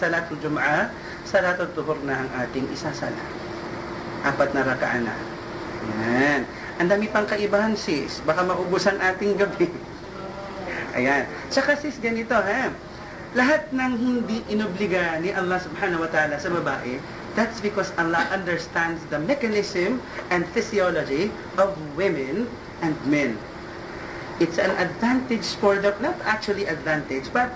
salatul Jum'ah, salatul Tuhur na ang ating isasala. Apat na rakaan na. Yan. Ang dami pang kaibahan sis. Baka maubusan ating gabi. Ayan. Tsaka sis, ganito ha. Lahat ng hindi inobliga ni Allah subhanahu wa ta'ala sa babae, that's because Allah understands the mechanism and physiology of women and men. It's an advantage for the, not actually advantage, but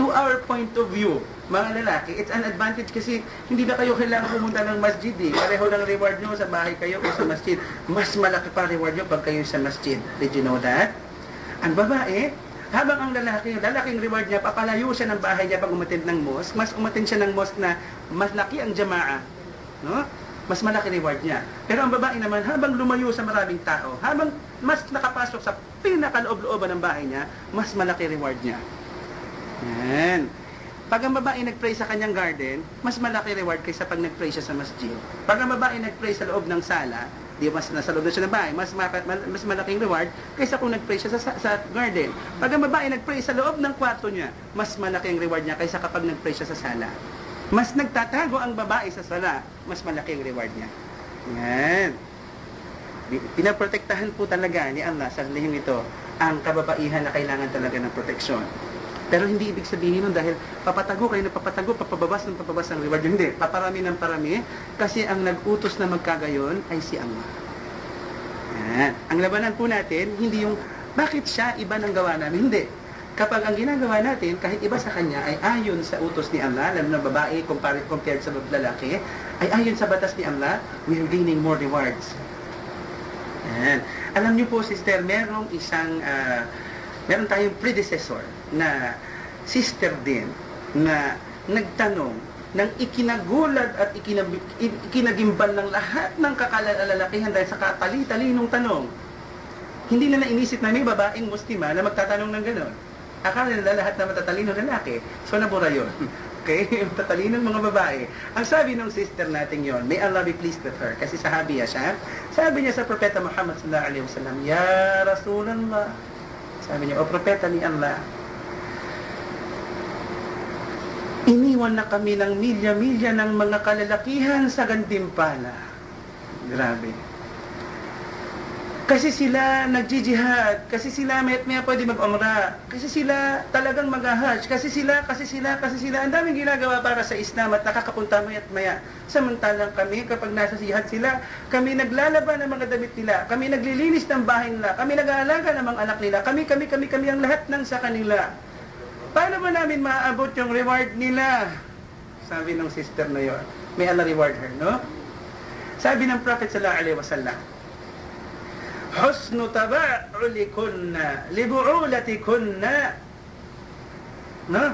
to our point of view, mga lalaki, it's an advantage kasi hindi na kayo kailangan pumunta ng masjid eh. Pareho lang reward nyo sa bahay kayo o sa masjid. Mas malaki pa reward nyo pag kayo sa masjid. Did you know that? Ang babae, habang ang lalaki, lalaking reward niya, papalayo siya ng bahay niya pag umattend ng mosque, mas umattend siya ng mosque na mas laki ang jamaa. No? Mas malaki reward niya. Pero ang babae naman, habang lumayo sa maraming tao, habang mas nakapasok sa pinakaloob-looban ng bahay niya, mas malaki reward niya. Yan. Pag ang babae nag-pray sa kanyang garden, mas malaki reward kaysa pag nag-pray siya sa masjid. Pag ang babae nag-pray sa loob ng sala, di mas nasa loob na siya ng bahay, mas, mas malaking reward kaysa kung nag-pray siya sa, sa, garden. Pag ang babae nag-pray sa loob ng kwarto niya, mas malaking reward niya kaysa kapag nag-pray siya sa sala. Mas nagtatago ang babae sa sala, mas malaking reward niya. Yan. Pinaprotektahan po talaga ni Allah sa lihim ito ang kababaihan na kailangan talaga ng proteksyon. Pero hindi ibig sabihin nun dahil papatago kayo na papatago, papababas ng papabas ng reward. Hindi, paparami ng parami kasi ang nag-utos na magkagayon ay si Allah. Yan. Ang labanan po natin, hindi yung bakit siya iba ng gawa namin. Hindi. Kapag ang ginagawa natin, kahit iba sa kanya, ay ayon sa utos ni Allah, lalo na babae compared, compared sa lalaki, ay ayon sa batas ni Allah, we're gaining more rewards. Yan. Alam niyo po, sister, merong isang, uh, meron tayong predecessor na sister din na nagtanong ng ikinagulat at ikinab, ikinagimbal ng lahat ng kakalalakihan dahil sa katali-talinong tanong. Hindi na nainisip na may babaeng muslima na magtatanong ng gano'n. Akala nila lahat na matatalino lalaki. So nabura yun. Okay? Matatalino mga babae. Ang sabi ng sister natin yon, may Allah be pleased with her. Kasi sahabiya siya. Sabi niya sa propeta Muhammad sallallahu alaihi wasallam, Ya Rasulallah. Sabi niya, O propeta ni Allah, Iniwan na kami ng milya-milya ng mga kalalakihan sa Gantimpala. Grabe. Kasi sila nagjijihad, kasi sila may may pwede mag-umra, kasi sila talagang mag-hajj, kasi sila, kasi sila, kasi sila, ang daming ginagawa para sa Islam at nakakapunta maya't maya. Samantalang kami, kapag nasa jihad sila, kami naglalaban ng mga damit nila, kami naglilinis ng bahay nila, kami nag-aalaga ng mga anak nila, kami, kami, kami, kami ang lahat ng sa kanila. Paano ba namin maaabot yung reward nila? Sabi ng sister na yon. May Allah reward her, no? Sabi ng Prophet sallallahu alaihi wasallam, Husnu taba'ulikunna libu'ulatikunna No?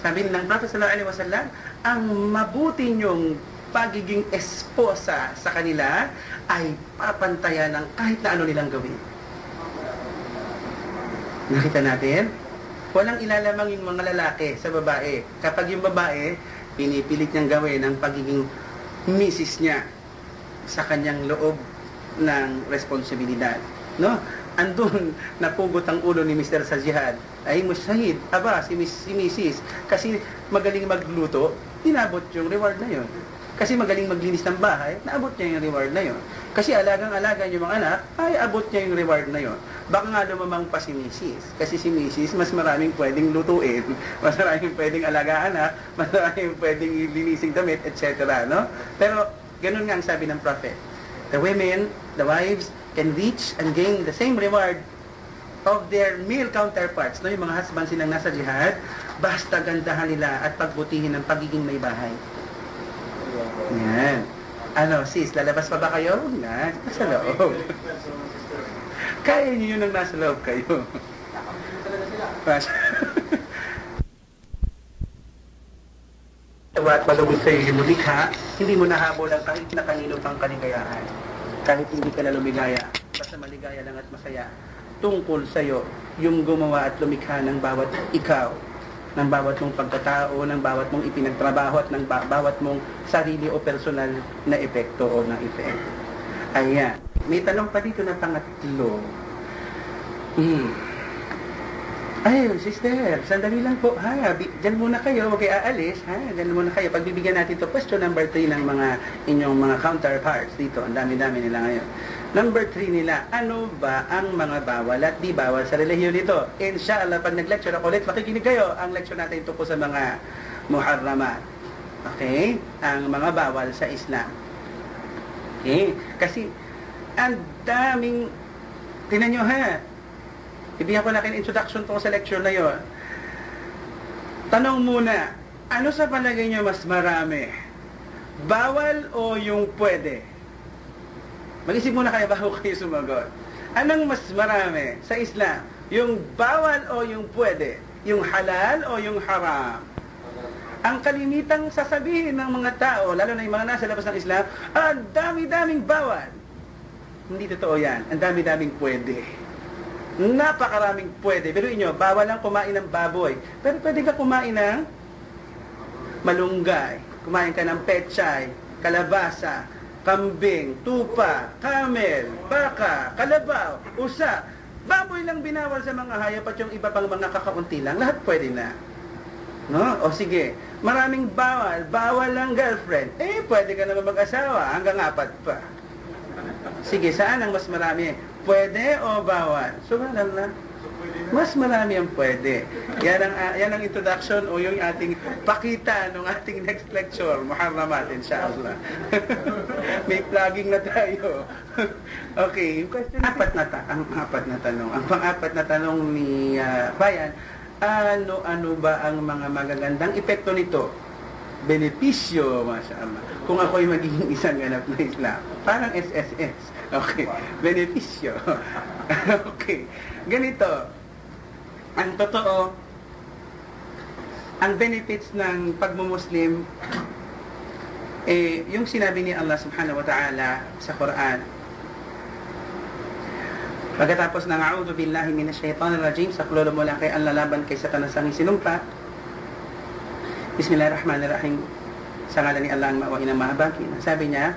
Sabi ng Prophet sallallahu alaihi wasallam, ang mabuti niyong pagiging esposa sa kanila ay papantayan ng kahit na ano nilang gawin. Nakita natin? Walang ilalamang yung mga lalaki sa babae. Kapag yung babae, pinipilit niyang gawin ang pagiging misis niya sa kanyang loob ng responsibilidad. No? Andun, napugot ang ulo ni Mr. sa jihad. Ay, mushahid, aba, si, Miss, si Mrs. Kasi magaling magluto, inabot yung reward na yon. Kasi magaling maglinis ng bahay, naabot niya yung reward na yon. Kasi alagang-alaga yung mga anak, ay abot niya yung reward na yon. Baka nga lumamang pa si Mrs. Kasi si Mrs. mas maraming pwedeng lutuin, mas maraming pwedeng alagaan anak, mas maraming pwedeng linising damit, etc. No? Pero ganun nga ang sabi ng prophet. The women, the wives, can reach and gain the same reward of their male counterparts, no? yung mga husband silang nasa jihad, basta gandahan nila at pagbutihin ng pagiging may bahay. Yan. Ano, sis, lalabas pa ba kayo? Na, nasa loob. Kaya niyo yun ang nasa loob kayo. At malugod sa iyo lumikha, hindi mo nahabol ang kahit na kanino pang kaligayahan. Kahit hindi ka na lumigaya, basta maligaya lang at masaya. Tungkol sa iyo, yung gumawa at lumikha ng bawat ikaw, ng bawat mong pagkatao, ng bawat mong ipinagtrabaho at ng ba- bawat mong sarili o personal na epekto o na effect. Ayan. May tanong pa dito na pangatlo. Hmm. Ay, sister, sandali lang po. Ha, dyan muna kayo, huwag kayo aalis. Ha, dyan muna kayo. Pagbibigyan natin to question number 3 ng mga inyong mga counterparts dito. Ang dami-dami nila ngayon. Number 3 nila, ano ba ang mga bawal at di bawal sa relihiyon nito? Inshallah, pag nag-lecture ako ulit, makikinig kayo. Ang lecture natin tungkol sa mga muharramat. Okay? Ang mga bawal sa Islam. Okay? Kasi, ang daming, tinan nyo ha, Ibigyan ko na kayo introduction tungkol sa lecture na yon. Tanong muna, ano sa palagay niyo mas marami? Bawal o yung pwede? Mag-isip muna kayo bago kayo sumagot. Anong mas marami sa Islam? Yung bawal o yung pwede? Yung halal o yung haram? Ang kalimitang sasabihin ng mga tao, lalo na yung mga nasa labas ng Islam, ang dami-daming bawal. Hindi totoo yan. Ang dami-daming pwede. Napakaraming pwede. Pero inyo, bawal lang kumain ng baboy. Pero pwede ka kumain ng malunggay. Kumain ka ng pechay, kalabasa, kambing, tupa, camel, baka, kalabaw, usa. Baboy lang binawal sa mga hayop at yung iba pang mga kakaunti lang. Lahat pwede na. No? O sige, maraming bawal. Bawal lang girlfriend. Eh, pwede ka naman mag-asawa hanggang apat pa. Sige, saan ang mas marami? Pwede o bawal? Subhanallah. Mas marami ang pwede. Yan ang, uh, yan ang introduction o yung ating pakita ng ating next lecture, Muharramat, inshallah. May plugging na tayo. okay, yung question, apat na ta ang apat na tanong. Ang pang-apat na tanong ni uh, Bayan, ano-ano ba ang mga magagandang epekto nito? Benepisyo, mashallah. Kung ako'y magiging isang ganap na Islam. Parang SSS. Okay. Benepisyo. okay. Ganito. Ang totoo, ang benefits ng pagmumuslim, eh, yung sinabi ni Allah subhanahu wa ta'ala sa Quran, Pagkatapos ng a'udhu billahi minash shaitanir rajim, sa klulo mo lang kay ang lalaban kay satanas ang sinumpa. Bismillahirrahmanirrahim. Sa ngalan ni Allah ang maawain ng mahabagin. Sabi niya,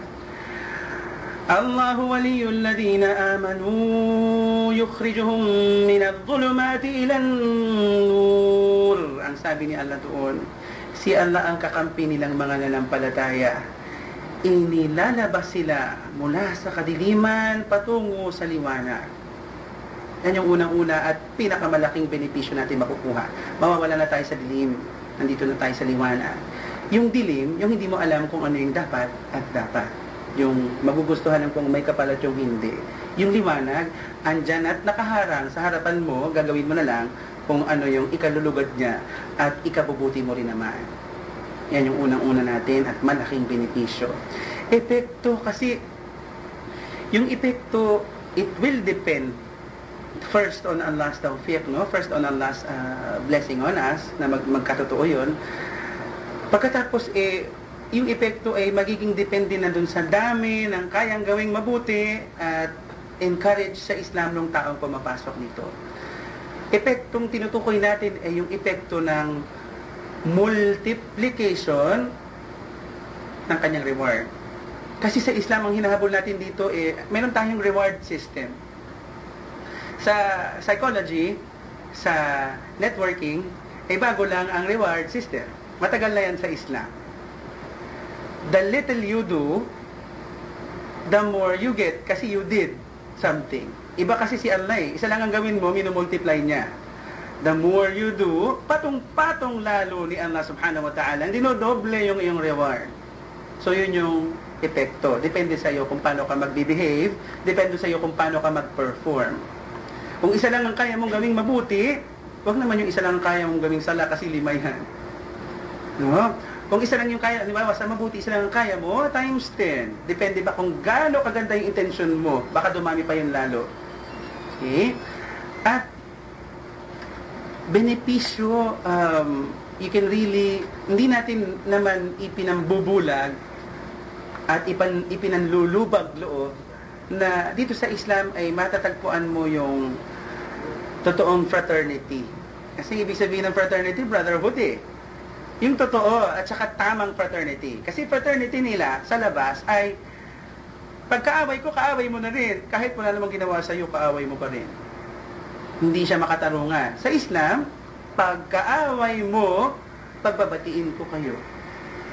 الله ولي الذين آمنوا يخرجهم من الظلمات إلى النور ang sabi ni Allah doon si Allah ang kakampi nilang mga nanampalataya inilalabas sila mula sa kadiliman patungo sa liwanag yan yung unang-una at pinakamalaking benepisyo natin makukuha mawawala na tayo sa dilim nandito na tayo sa liwanag yung dilim, yung hindi mo alam kung ano yung dapat at dapat yung magugustuhan ng kung may kapal at yung hindi. Yung liwanag, andyan at nakaharang sa harapan mo, gagawin mo na lang kung ano yung ikalulugad niya at ikabubuti mo rin naman. Yan yung unang-una natin at malaking benepisyo. Epekto kasi, yung epekto, it will depend first on Allah's tawfiq, no? First on Allah's uh, blessing on us, na mag magkatotoo yun. Pagkatapos, eh, yung epekto ay magiging depende na dun sa dami ng kayang gawing mabuti at encourage sa Islam ng taong pumapasok nito. Epektong tinutukoy natin ay yung epekto ng multiplication ng kanyang reward. Kasi sa Islam, ang hinahabol natin dito, eh, meron tayong reward system. Sa psychology, sa networking, eh, bago lang ang reward system. Matagal na yan sa Islam the little you do, the more you get kasi you did something. Iba kasi si Allah eh. Isa lang ang gawin mo, minumultiply niya. The more you do, patong-patong lalo ni Allah subhanahu wa ta'ala. Hindi no doble yung iyong reward. So yun yung epekto. Depende sa iyo kung paano ka mag-behave, depende sa iyo kung paano ka mag-perform. Kung isa lang ang kaya mong gawing mabuti, wag naman yung isa lang ang kaya mong gawing sala kasi lima yan. No? Kung isa lang yung kaya, di ba, basta mabuti isa lang ang kaya mo, times 10. Depende ba kung gaano kaganda yung intention mo, baka dumami pa yun lalo. Okay? At, benepisyo, um, you can really, hindi natin naman ipinambubulag at ipan, ipinanlulubag loob na dito sa Islam ay matatagpuan mo yung totoong fraternity. Kasi ibig sabihin ng fraternity, brotherhood eh yung totoo at saka tamang fraternity. Kasi fraternity nila sa labas ay pagkaaway ko, kaaway mo na rin. Kahit wala namang ginawa sa iyo, kaaway mo pa rin. Hindi siya makatarungan. Sa Islam, pagkaaway mo, pagbabatiin ko kayo.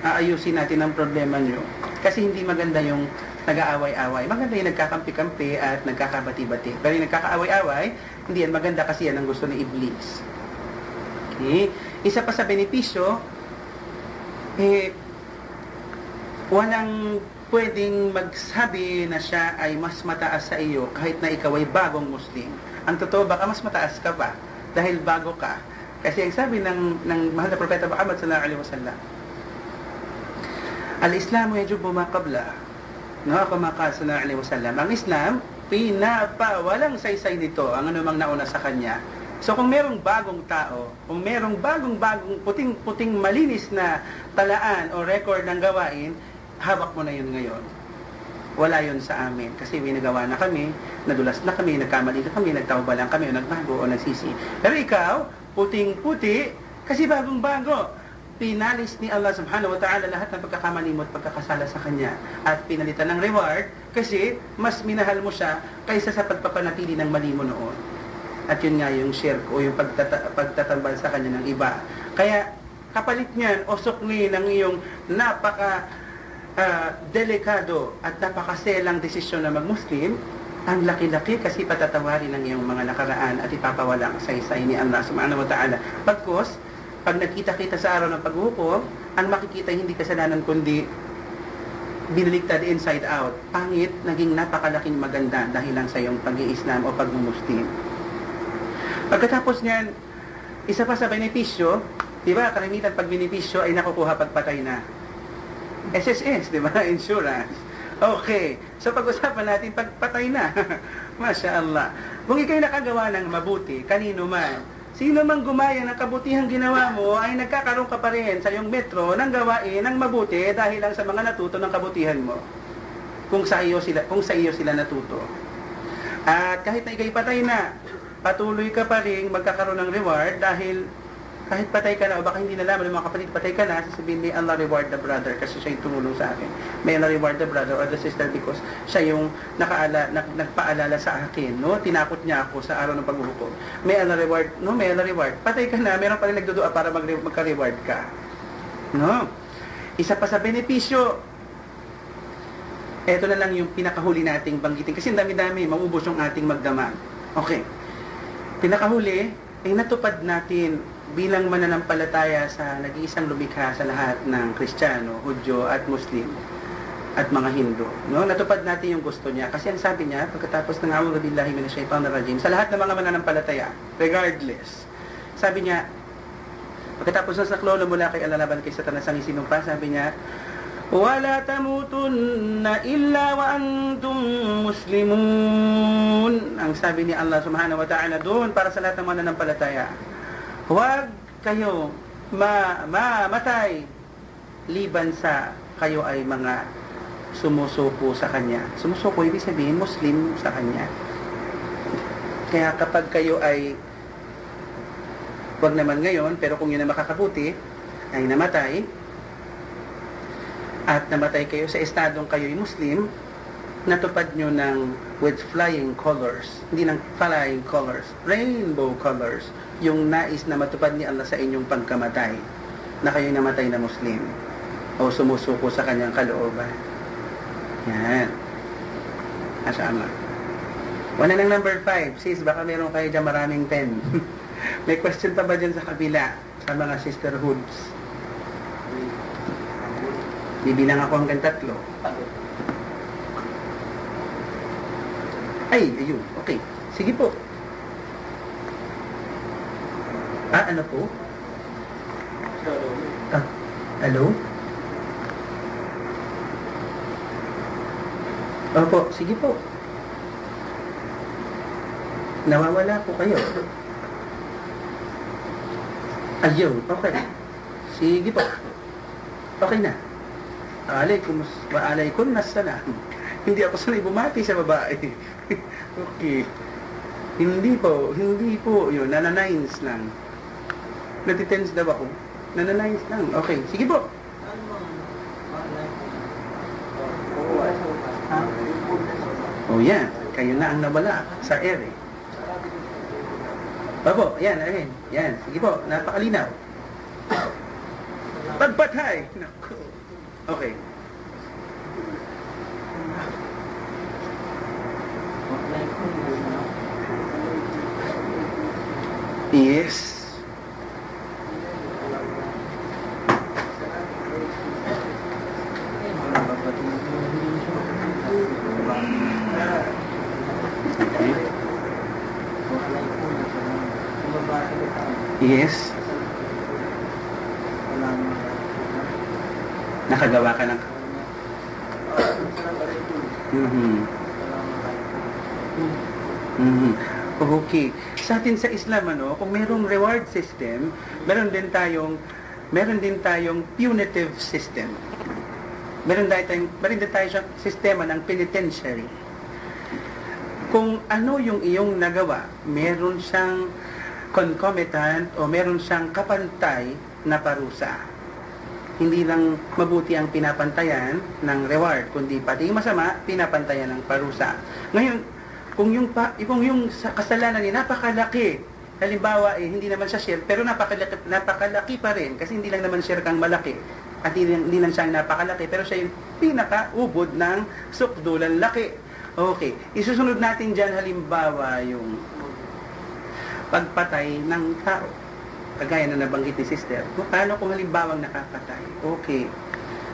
Aayusin natin ang problema nyo. Kasi hindi maganda yung nag-aaway-away. Maganda yung nagkakampi-kampi at nagkakabati-bati. Pero yung nagkakaaway-away, hindi yan maganda kasi yan ang gusto ni Iblis. Okay? Isa pa sa benepisyo, eh, walang pwedeng magsabi na siya ay mas mataas sa iyo kahit na ikaw ay bagong Muslim. Ang totoo, baka mas mataas ka pa dahil bago ka. Kasi ang sabi ng, ng mahal na propeta Muhammad sallallahu alaihi wasallam, Al-Islamu yajubu ma qabla. No, kama ka sallallahu alaihi wasallam. Ang Islam, pinapa, walang saysay nito ang anumang nauna sa kanya. So kung merong bagong tao, kung merong bagong-bagong puting-puting malinis na talaan o record ng gawain, hawak mo na yun ngayon. Wala yun sa amin. Kasi may na kami, nadulas na kami, nagkamali na kami, nagtawba lang kami, o nagbago, o nagsisi. Pero ikaw, puting-puti, kasi bagong-bago. Pinalis ni Allah subhanahu wa ta'ala lahat ng pagkakamali mo at pagkakasala sa Kanya. At pinalitan ng reward kasi mas minahal mo siya kaysa sa pagpapanatili ng mali mo noon. At yun nga yung shirk o yung pagtata- pagtatambal sa Kanya ng iba. Kaya kapalit niyan o sukli ng iyong napaka ah, delikado at napakaselang desisyon na mag-Muslim, ang laki-laki kasi patatawarin ng iyong mga nakaraan at ipapawala ang saysay ni Allah subhanahu wa ta'ala. Pagkos, pag nakita-kita sa araw ng paghuhukom, ang makikita hindi kasalanan kundi biniligtad inside out. Pangit, naging napakalaking maganda dahil lang sa iyong pag-iislam o pag-muslim. Pagkatapos niyan, isa pa sa benepisyo, di ba, karamitan pag benepisyo ay nakukuha pagpatay na. SSS, di ba? Insurance. Okay. So pag-usapan natin pagpatay na. Masya Allah. Kung ikaw'y nakagawa ng mabuti, kanino man, sino mang gumaya ng kabutihang ginawa mo, ay nagkakaroon ka pa rin sa iyong metro ng gawain ng mabuti dahil lang sa mga natuto ng kabutihan mo. Kung sa iyo sila, kung sa iyo sila natuto. At kahit na ikaw'y patay na, patuloy ka pa rin magkakaroon ng reward dahil kahit patay ka na o baka hindi nalaman ng mga kapatid, patay ka na, sasabihin may Allah reward the brother kasi siya yung tumulong sa akin. May Allah reward the brother or the sister because siya yung nakaala, nag, nagpaalala sa akin, no? Tinakot niya ako sa araw ng paghuhukom. May Allah reward, no? May Allah reward. Patay ka na, meron pa rin nagdudua para mag magka-reward ka. No? Isa pa sa benepisyo, eto na lang yung pinakahuli nating banggitin. Kasi dami-dami, maubos yung ating magdamag. Okay. Pinakahuli, ay natupad natin bilang mananampalataya sa nag-iisang lumikha sa lahat ng Kristiyano, Hudyo at Muslim at mga Hindu. No? Natupad natin yung gusto niya. Kasi ang sabi niya, pagkatapos ng awang billahi min shaitan rajim, sa lahat ng mga mananampalataya, regardless, sabi niya, pagkatapos ng saklolo mula kay alalaban kay Satanas ang isinumpa, sabi niya, ولا تموتن إلا وأنتم مسلمون ang sabi ni Allah subhanahu wa ta'ala doon para sa lahat ng mga nanampalataya huwag kayo ma mamatay liban sa kayo ay mga sumusuko sa Kanya sumusuko ibig sabihin Muslim sa Kanya kaya kapag kayo ay wag naman ngayon pero kung yun ang makakabuti ay namatay at namatay kayo sa estadong kayo'y Muslim, natupad nyo ng with flying colors, hindi ng flying colors, rainbow colors, yung nais na matupad ni Allah sa inyong pagkamatay, na kayo'y namatay na Muslim, o sumusuko sa kanyang kalooban. Yan. Masya Allah. Wala ng number 5. Sis, baka meron kayo dyan maraming 10. May question pa ba dyan sa kabila? Sa mga sisterhoods? Bibilang ako hanggang tatlo. Ay, ayun. Okay. Sige po. Ah, ano po? Ah, hello? Opo, sige po. Nawawala po kayo. Ayun, okay. Sige po. Okay na. Alaykum, wa alaykum salam. Hindi ako sanay bumati sa babae. okay. Hindi po, hindi po. Yun, nananines lang. Natitense daw ako. Nananines lang. Okay, sige po. Oh yan, kayo na ang nawala sa air eh. Opo, yan, ayan. Yan, sige po, napakalinaw. Pagpatay! Naku. Okay. Yes. Yes. Nakagawa ka ng... Mhm. Mhm. Okay. Sa atin sa Islam, ano, kung merong reward system, meron din tayong meron din tayong punitive system. Meron din tayong, meron din tayo siyang sistema ng penitentiary. Kung ano yung iyong nagawa, meron siyang concomitant o meron siyang kapantay na parusa. Hindi lang mabuti ang pinapantayan ng reward, kundi pati yung masama, pinapantayan ng parusa. Ngayon, kung yung, pa, kung yung sa kasalanan ni napakalaki, halimbawa eh, hindi naman siya share, pero napakalaki, napakalaki pa rin, kasi hindi lang naman share kang malaki, at hindi, hindi lang siya napakalaki, pero siya yung pinaka-ubod ng sukdulan laki. Okay, isusunod natin dyan halimbawa yung pagpatay ng tao. Kagaya na nabanggit ni sister. Kung Paano kung halimbawang nakapatay? Okay.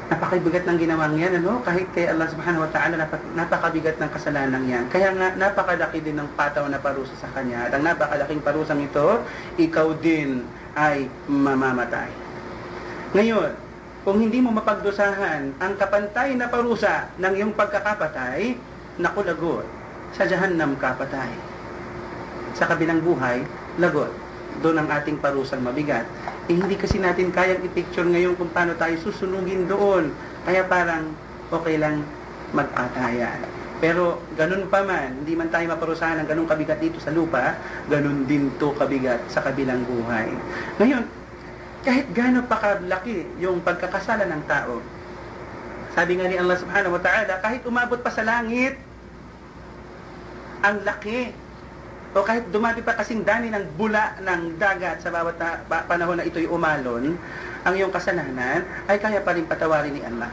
Napakabigat ng ginawang yan, ano? Kahit kay Allah subhanahu wa ta'ala, napa- napakabigat ng kasalanan yan. Kaya nga, napakalaki din ng pataw na parusa sa kanya. At ang napakalaking parusang ito, ikaw din ay mamamatay. Ngayon, kung hindi mo mapagdusahan ang kapantay na parusa ng iyong pagkakapatay, naku lagot, sa jahannam ka patay. Sa kabilang buhay, lagot. Doon ang ating parusang mabigat. Eh, hindi kasi natin kayang i-picture ngayon kung paano tayo susunugin doon. Kaya parang okay lang mag-atayan. Pero ganun pa man, hindi man tayo maparusahan ng ganun kabigat dito sa lupa, ganun din to kabigat sa kabilang buhay. Ngayon, kahit gaano pa kalaki yung pagkakasala ng tao, sabi nga ni Allah subhanahu wa ta'ala, kahit umabot pa sa langit, ang laki o kahit dumati pa kasing dami ng bula ng dagat sa bawat na, pa- panahon na ito'y umalon, ang iyong kasalanan ay kaya pa rin patawarin ni Allah.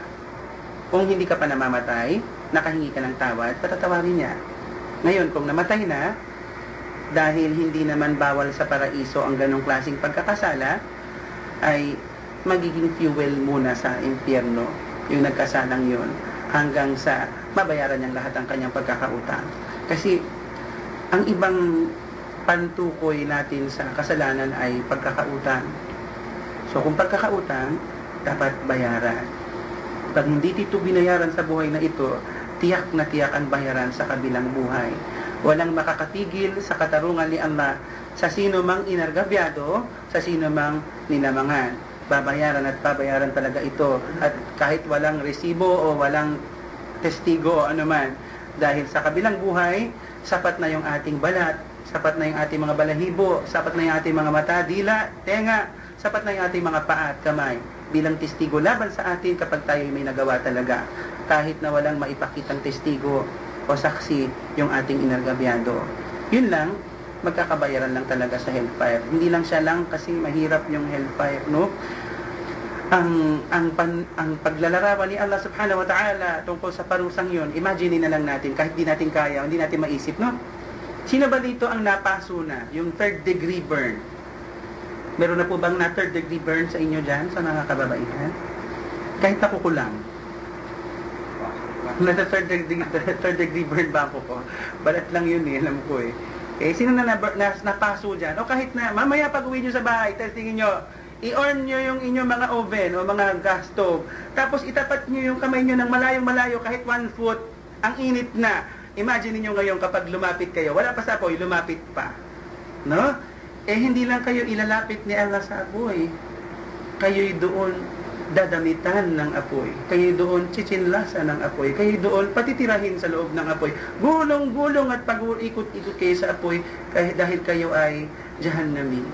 Kung hindi ka pa namamatay, nakahingi ka ng tawad, patatawarin niya. Ngayon, kung namatay na, dahil hindi naman bawal sa paraiso ang ganong klaseng pagkakasala, ay magiging fuel muna sa impyerno, yung nagkasalang yun, hanggang sa mabayaran niyang lahat ang kanyang pagkakautang. Kasi ang ibang pantukoy natin sa kasalanan ay pagkakautang. So kung pagkakautang, dapat bayaran. Pag hindi dito binayaran sa buhay na ito, tiyak na tiyak ang bayaran sa kabilang buhay. Walang makakatigil sa katarungan ni Allah sa sino mang inargabyado, sa sino mang ninamangan. Babayaran at babayaran talaga ito. At kahit walang resibo o walang testigo o anuman, dahil sa kabilang buhay, sapat na yung ating balat, sapat na yung ating mga balahibo, sapat na yung ating mga mata, dila, tenga, sapat na yung ating mga paa at kamay bilang testigo laban sa atin kapag tayo may nagawa talaga kahit na walang maipakitang testigo o saksi yung ating inargabyado. Yun lang, magkakabayaran lang talaga sa hellfire. Hindi lang siya lang kasi mahirap yung hellfire, no? Ang ang pan, ang paglalarawan ni Allah Subhanahu wa Ta'ala tungkol sa parusang 'yon. Imagine na lang natin kahit di natin kaya, hindi natin maisip, no? Sino ba dito ang napaso na, yung third degree burn? Meron na po bang na third degree burn sa inyo diyan sa mga kababaihan? Kahit ako ko lang. Nasa third degree, third degree burn ba ako ko? Balat lang yun eh, alam ko eh. Eh, sino na, na, na napaso dyan? O kahit na, mamaya pag uwi nyo sa bahay, testingin nyo, i-on nyo yung inyong mga oven o mga gas stove. Tapos itapat nyo yung kamay nyo ng malayong malayo kahit one foot. Ang init na. Imagine niyo ngayon kapag lumapit kayo, wala pa sa apoy, lumapit pa. No? Eh hindi lang kayo ilalapit ni Allah sa apoy. Kayo'y doon dadamitan ng apoy. Kayo doon chichinlasan ng apoy. Kayo doon patitirahin sa loob ng apoy. Gulong-gulong at pag-ikot-ikot kayo sa apoy kahit dahil kayo ay jahannami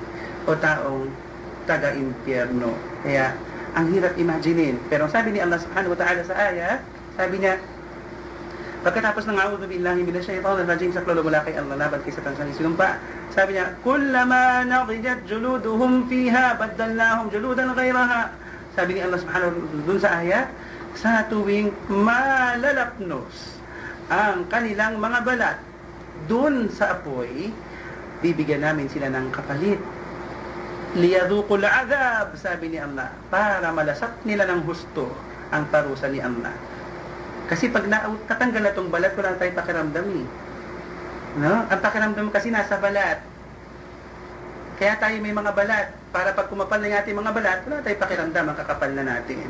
o taong taga-impyerno. Kaya, ang hirap imaginein. Pero sabi ni Allah subhanahu wa ta'ala sa aya, sabi niya, Pagkatapos ng a'udhu billahi minash shaitanir rajim sa klolo mula kay Allah laban kay Satan sa sinumpa. Sabi niya, "Kullama nadijat juluduhum fiha baddalnahum juludan ghayraha." Sabi ni Allah subhanahu wa ta'ala dun sa ayat, sa tuwing malalapnos ang kanilang mga balat dun sa apoy, bibigyan namin sila ng kapalit. Liyadukul adab, sabi ni Allah, para malasap nila ng husto ang parusa ni Allah. Kasi pag na tatanggal na itong balat, wala tayong pakiramdam eh. No? Ang pakiramdam kasi nasa balat. Kaya tayo may mga balat. Para pag kumapal na ating mga balat, wala tayong pakiramdam, ang kakapal na natin.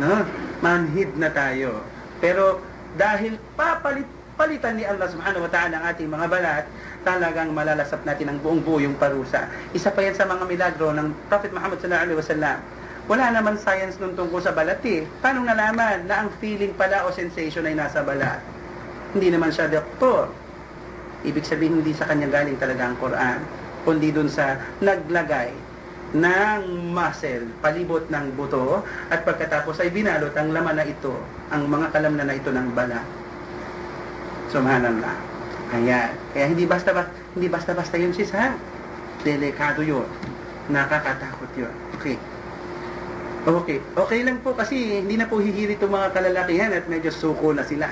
No? Manhid na tayo. Pero dahil papalit palitan ni Allah subhanahu wa ta'ala ang ating mga balat, talagang malalasap natin ang buong buo yung parusa. Isa pa yan sa mga milagro ng Prophet Muhammad sallallahu alaihi wasallam. Wala naman science nun tungkol sa balat eh. Paano nalaman na ang feeling pala o sensation ay nasa balat? Hindi naman siya doktor. Ibig sabihin hindi sa kanya galing talaga ang Quran, kundi dun sa naglagay ng muscle, palibot ng buto, at pagkatapos ay binalot ang laman na ito, ang mga kalamnan na ito ng balat. Subhanallah. Ayan. Kaya hindi basta ba, hindi basta-basta yun sis ha. Delikado yun. Nakakatakot yun. Okay. Okay. Okay lang po kasi hindi na po hihirit itong mga kalalakihan at medyo suko na sila.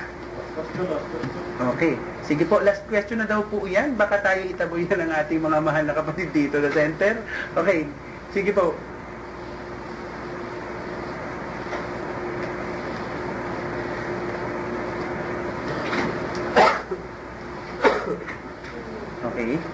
Okay. Sige po, last question na daw po yan. Baka tayo itaboy na ng ating mga mahal na kapatid dito sa center. Okay. Sige po. Okay.